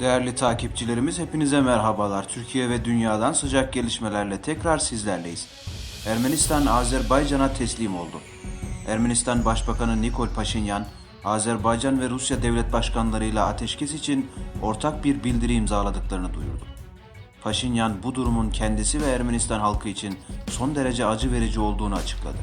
Değerli takipçilerimiz hepinize merhabalar. Türkiye ve dünyadan sıcak gelişmelerle tekrar sizlerleyiz. Ermenistan Azerbaycan'a teslim oldu. Ermenistan Başbakanı Nikol Paşinyan, Azerbaycan ve Rusya devlet başkanlarıyla ateşkes için ortak bir bildiri imzaladıklarını duyurdu. Paşinyan bu durumun kendisi ve Ermenistan halkı için son derece acı verici olduğunu açıkladı.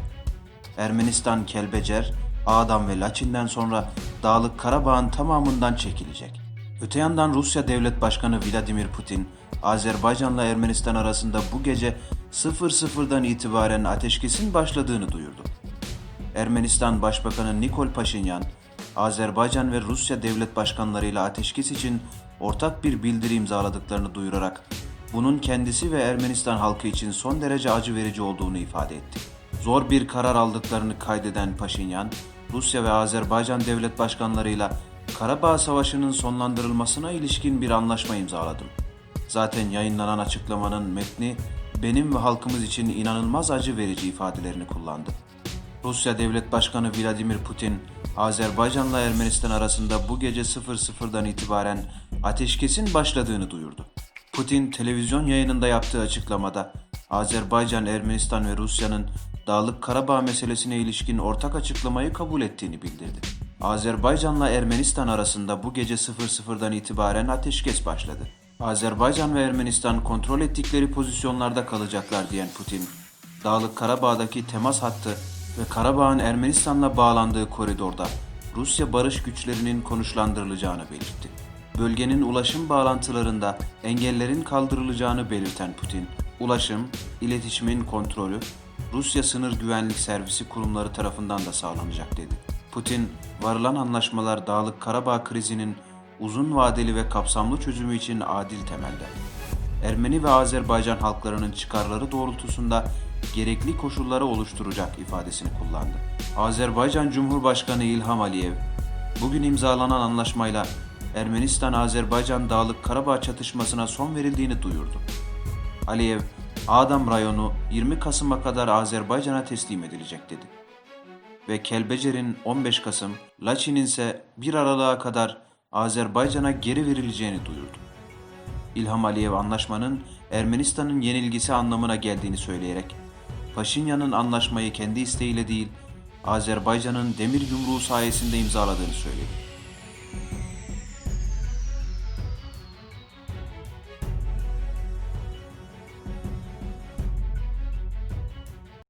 Ermenistan Kelbecer, Ağdam ve Laçin'den sonra Dağlık Karabağ'ın tamamından çekilecek. Öte yandan Rusya Devlet Başkanı Vladimir Putin, Azerbaycan'la Ermenistan arasında bu gece 00'dan itibaren ateşkesin başladığını duyurdu. Ermenistan Başbakanı Nikol Paşinyan, Azerbaycan ve Rusya devlet başkanlarıyla ateşkes için ortak bir bildiri imzaladıklarını duyurarak bunun kendisi ve Ermenistan halkı için son derece acı verici olduğunu ifade etti. Zor bir karar aldıklarını kaydeden Paşinyan, Rusya ve Azerbaycan devlet başkanlarıyla Karabağ Savaşı'nın sonlandırılmasına ilişkin bir anlaşma imzaladım. Zaten yayınlanan açıklamanın metni benim ve halkımız için inanılmaz acı verici ifadelerini kullandı. Rusya Devlet Başkanı Vladimir Putin, Azerbaycan'la Ermenistan arasında bu gece 00'dan itibaren ateşkesin başladığını duyurdu. Putin televizyon yayınında yaptığı açıklamada Azerbaycan, Ermenistan ve Rusya'nın Dağlık Karabağ meselesine ilişkin ortak açıklamayı kabul ettiğini bildirdi. Azerbaycan'la Ermenistan arasında bu gece 00'dan itibaren ateşkes başladı. Azerbaycan ve Ermenistan kontrol ettikleri pozisyonlarda kalacaklar diyen Putin, Dağlık Karabağ'daki temas hattı ve Karabağ'ın Ermenistan'la bağlandığı koridorda Rusya barış güçlerinin konuşlandırılacağını belirtti. Bölgenin ulaşım bağlantılarında engellerin kaldırılacağını belirten Putin, ulaşım, iletişimin kontrolü Rusya Sınır Güvenlik Servisi kurumları tarafından da sağlanacak dedi. Putin, varılan anlaşmalar Dağlık Karabağ krizinin uzun vadeli ve kapsamlı çözümü için adil temelde. Ermeni ve Azerbaycan halklarının çıkarları doğrultusunda gerekli koşulları oluşturacak ifadesini kullandı. Azerbaycan Cumhurbaşkanı İlham Aliyev, bugün imzalanan anlaşmayla Ermenistan-Azerbaycan Dağlık Karabağ çatışmasına son verildiğini duyurdu. Aliyev, Ağdam rayonu 20 Kasım'a kadar Azerbaycan'a teslim edilecek dedi. Ve Kelbecer'in 15 Kasım, Laçin'in ise 1 Aralık'a kadar Azerbaycan'a geri verileceğini duyurdu. İlham Aliyev anlaşmanın Ermenistan'ın yenilgisi anlamına geldiğini söyleyerek Paşinyan'ın anlaşmayı kendi isteğiyle değil Azerbaycan'ın demir yumruğu sayesinde imzaladığını söyledi.